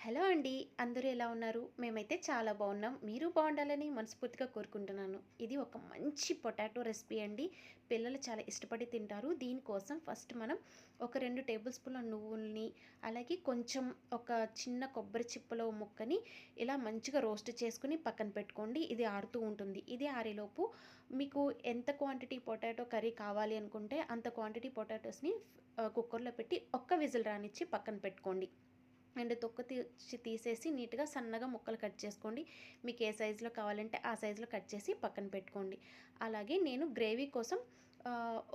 Hello అండి అందరూ ఎలా ఉన్నారు? మేమైతే చాలా బాగున్నాం. మీరు బాగుండాలని మనస్ఫూర్తిగా కోరుకుంటున్నాను. ఇది ఒక మంచి పొటాటో రెసిపీ అండి. పిల్లలు చాలా ఇష్టపడి తింటారు. దీనికోసం ఫస్ట్ మనం ఒక రెండు టేబుల్ స్పూన్ల నువ్వుల్ని అలాగే కొంచెం ఒక చిన్న కొబ్బరి చిప్పలో ముక్కని ఇలా మంచిగా రోస్ట్ చేసుకుని పక్కన పెట్టుకోండి. ఇది ఆరుతూ ఉంటుంది. ఇది ఆరేలోపు మీకు ఎంత క్వాంటిటీ పొటాటో కర్రీ కావాలి అనుకుంటే అంత క్వాంటిటీ పొటాటోస్ని కుక్కర్లో పెట్టి ఒక్క విజిల్ రానిచ్చి పక్కన పెట్టుకోండి. అండ్ తొక్క తీసి తీసేసి నీట్గా సన్నగా ముక్కలు కట్ చేసుకోండి. మీకు ఏ సైజులో కావాలంటే ఆ సైజులో కట్ చేసి పక్కన పెట్టుకోండి. అలాగే నేను గ్రేవీ కోసం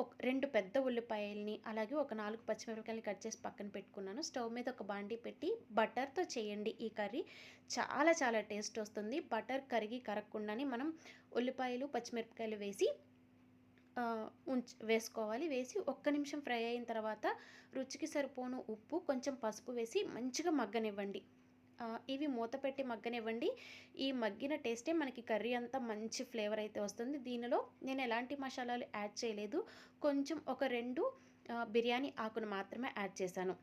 ఒక రెండు పెద్ద ఉల్లిపాయల్ని అలాగే ఒక నాలుగు పచ్చిమిరపకాయలు కట్ చేసి పక్కన పెట్టుకున్నాను. స్టవ్ మీద ఒక బాండీ పెట్టి బటర్తో చేయండి ఈ కర్రీ. చాలా చాలా టేస్ట్ వస్తుంది. బటర్ కరిగి కరగకుండానే మనం ఉల్లిపాయలు పచ్చిమిరపకాయలు వేసి ఉంచ వేసుకోవాలి. వేసి ఒక్క నిమిషం ఫ్రై అయిన తర్వాత రుచికి సరిపోను ఉప్పు కొంచెం పసుపు వేసి మంచిగా మగ్గనివ్వండి. ఇవి మూత పెట్టి మగ్గనివ్వండి. ఈ మగ్గిన టేస్టే మనకి కర్రీ అంతా మంచి ఫ్లేవర్ అయితే వస్తుంది. దీనిలో నేను ఎలాంటి మసాలాలు యాడ్ చేయలేదు. కొంచెం ఒక రెండు బిర్యానీ ఆకును మాత్రమే యాడ్ చేశాను.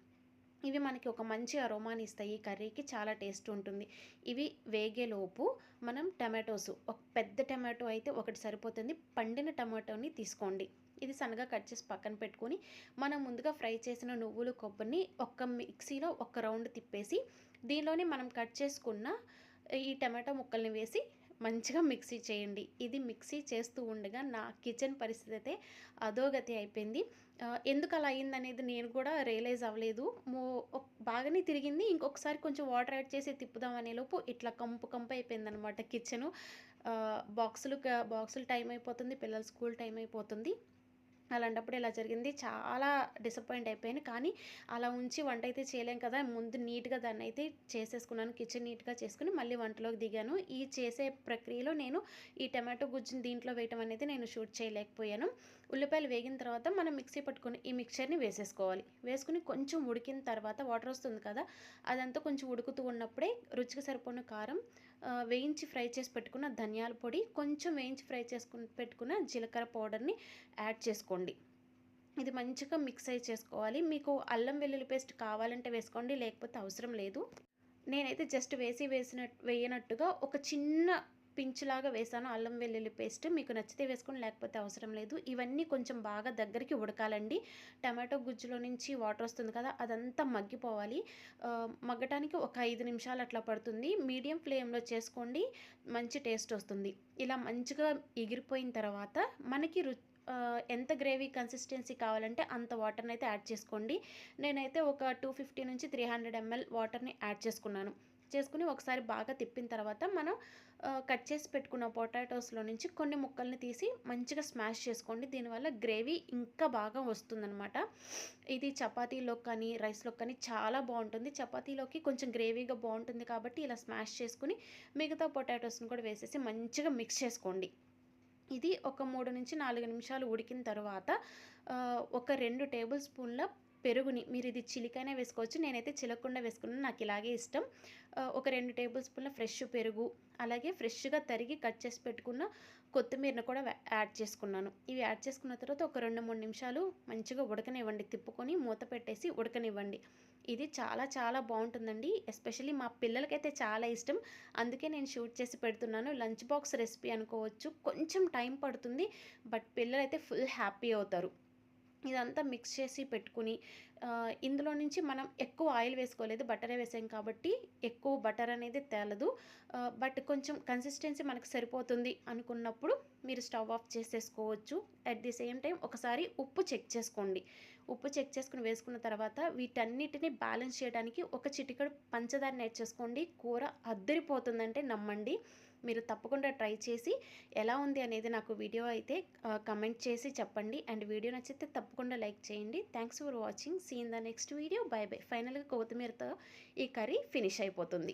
ఇవి మనకి ఒక మంచి అరోమాని ఇస్తాయి ఈ కర్రీకి చాలా టేస్ట్ ఉంటుంది. ఇవి వేగేలోపు మనం టమాటోస్ ఒక పెద్ద టమాటో అయితే ఒకటి సరిపోతుంది. పండిన టమాటోని తీసుకోండి. ఇది సన్నగా కట్ చేసి పక్కన పెట్టుకొని మనం ముందుగా ఫ్రై చేసిన నువ్వులు కొబ్బరిని ఒక్క మిక్సీలో ఒక్క రౌండ్ తిప్పేసి దీనిలోనే మనం కట్ చేసుకున్న ఈ టమాటో ముక్కల్ని వేసి మంచిగా మిక్సీ చేయండి. ఇది మిక్సీ చేస్తూ ఉండగా నా కిచెన్ పరిస్థితి అయితే అధోగతి అయిపోయింది. ఎందుకు అలా అయిందనేది నేను కూడా రియలైజ్ అవ్వలేదు. బాగానే తిరిగింది. ఇంకొకసారి కొంచెం వాటర్ యాడ్ చేసి తిప్పుదాం అనే లోపు ఇట్లా కంపు కంపు అయిపోయింది అనమాట కిచెను బాక్సులు బాక్సులు టైం అయిపోతుంది. పిల్లల స్కూల్ టైం అయిపోతుంది. అలాంటప్పుడు ఇలా జరిగింది. చాలా డిసప్పాయింట్ అయిపోయాను. కానీ అలా ఉంచి వంట అయితే చేయలేం కదా. ముందు నీట్గా దాన్ని అయితే చేసేసుకున్నాను. కిచెన్ నీట్గా చేసుకుని మళ్ళీ వంటలోకి దిగాను. ఈ చేసే ప్రక్రియలో నేను ఈ టమాటో గుజ్జుని దీంట్లో వేయటం అనేది నేను షూట్ చేయలేకపోయాను. ఉల్లిపాయలు వేగిన తర్వాత మనం మిక్సీ పట్టుకుని ఈ మిక్చర్ని వేసేసుకోవాలి. వేసుకుని కొంచెం ఉడికిన తర్వాత వాటర్ వస్తుంది కదా అదంతా కొంచెం ఉడుకుతూ ఉన్నప్పుడే రుచికి సరిపోయిన కారం వేయించి ఫ్రై చేసి పెట్టుకున్న ధనియాల పొడి కొంచెం వేయించి ఫ్రై చేసుకుని పెట్టుకున్న జీలకర్ర పౌడర్ని యాడ్ చేసుకోండి. ఇది మంచిగా మిక్స్ అయి చేసుకోవాలి. మీకు అల్లం వెల్లుల్లి పేస్ట్ కావాలంటే వేసుకోండి లేకపోతే అవసరం లేదు. నేనైతే జస్ట్ వేసి వేసినట్టు వేయనట్టుగా ఒక చిన్న పించులాగా వేసాను. అల్లం వెల్లుల్లి పేస్ట్ మీకు నచ్చితే వేసుకొని లేకపోతే అవసరం లేదు. ఇవన్నీ కొంచెం బాగా దగ్గరికి ఉడకాలండి. టమాటో గుజ్జులో నుంచి వాటర్ వస్తుంది కదా అదంతా మగ్గిపోవాలి. మగ్గటానికి ఒక ఐదు నిమిషాలు అట్లా పడుతుంది. మీడియం ఫ్లేమ్లో చేసుకోండి మంచి టేస్ట్ వస్తుంది. ఇలా మంచిగా ఎగిరిపోయిన తర్వాత మనకి రు ఎంత గ్రేవీ కన్సిస్టెన్సీ కావాలంటే అంత వాటర్ని అయితే యాడ్ చేసుకోండి. నేనైతే ఒక టూ ఫిఫ్టీ నుంచి త్రీ హండ్రెడ్ ఎంఎల్ వాటర్ని యాడ్ చేసుకున్నాను. చేసుకుని ఒకసారి బాగా తిప్పిన తర్వాత మనం కట్ చేసి పెట్టుకున్న పొటాటోస్లో నుంచి కొన్ని ముక్కల్ని తీసి మంచిగా స్మాష్ చేసుకోండి. దీనివల్ల గ్రేవీ ఇంకా బాగా వస్తుందనమాట ఇది చపాతీలో కానీ రైస్లో కానీ చాలా బాగుంటుంది. చపాతీలోకి కొంచెం గ్రేవీగా బాగుంటుంది కాబట్టి ఇలా స్మాష్ చేసుకుని మిగతా పొటాటోస్ని కూడా వేసేసి మంచిగా మిక్స్ చేసుకోండి. ఇది ఒక మూడు నుంచి నాలుగు నిమిషాలు ఉడికిన తర్వాత ఒక రెండు టేబుల్ స్పూన్ల పెరుగుని మీరు ఇది చిలికైనా వేసుకోవచ్చు. నేనైతే చిలకుండా వేసుకున్నాను. నాకు ఇలాగే ఇష్టం. ఒక రెండు టేబుల్ స్పూన్ల ఫ్రెష్ పెరుగు అలాగే ఫ్రెష్గా తరిగి కట్ చేసి పెట్టుకున్న కొత్తిమీరను కూడా యాడ్ చేసుకున్నాను. ఇవి యాడ్ చేసుకున్న తర్వాత ఒక రెండు మూడు నిమిషాలు మంచిగా ఉడకనివ్వండి. తిప్పుకొని మూత పెట్టేసి ఉడకనివ్వండి. ఇది చాలా చాలా బాగుంటుందండి. ఎస్పెషల్లీ మా పిల్లలకైతే చాలా ఇష్టం. అందుకే నేను షూట్ చేసి పెడుతున్నాను. లంచ్ బాక్స్ రెసిపీ అనుకోవచ్చు. కొంచెం టైం పడుతుంది బట్ పిల్లలైతే ఫుల్ హ్యాపీ అవుతారు. ఇదంతా మిక్స్ చేసి పెట్టుకుని ఇందులో నుంచి మనం ఎక్కువ ఆయిల్ వేసుకోలేదు బటరే వేసాం కాబట్టి ఎక్కువ బటర్ అనేది తేలదు. బట్ కొంచెం కన్సిస్టెన్సీ మనకు సరిపోతుంది అనుకున్నప్పుడు మీరు స్టవ్ ఆఫ్ చేసేసుకోవచ్చు. అట్ ది సేమ్ టైం ఒకసారి ఉప్పు చెక్ చేసుకోండి. ఉప్పు చెక్ చేసుకుని వేసుకున్న తర్వాత వీటన్నిటిని బ్యాలెన్స్ చేయడానికి ఒక చిటికడు పంచదార నేర్చేసుకోండి కూర అద్దరిపోతుందంటే నమ్మండి. మీరు తప్పకుండా ట్రై చేసి ఎలా ఉంది అనేది నాకు వీడియో అయితే కమెంట్ చేసి చెప్పండి. అండ్ వీడియో నచ్చితే తప్పకుండా లైక్ చేయండి. Thanks for watching see in the next video bye bye ఫైనల్గా కొత్తిమీరతో ఈ కర్రీ ఫినిష్ అయిపోతుంది.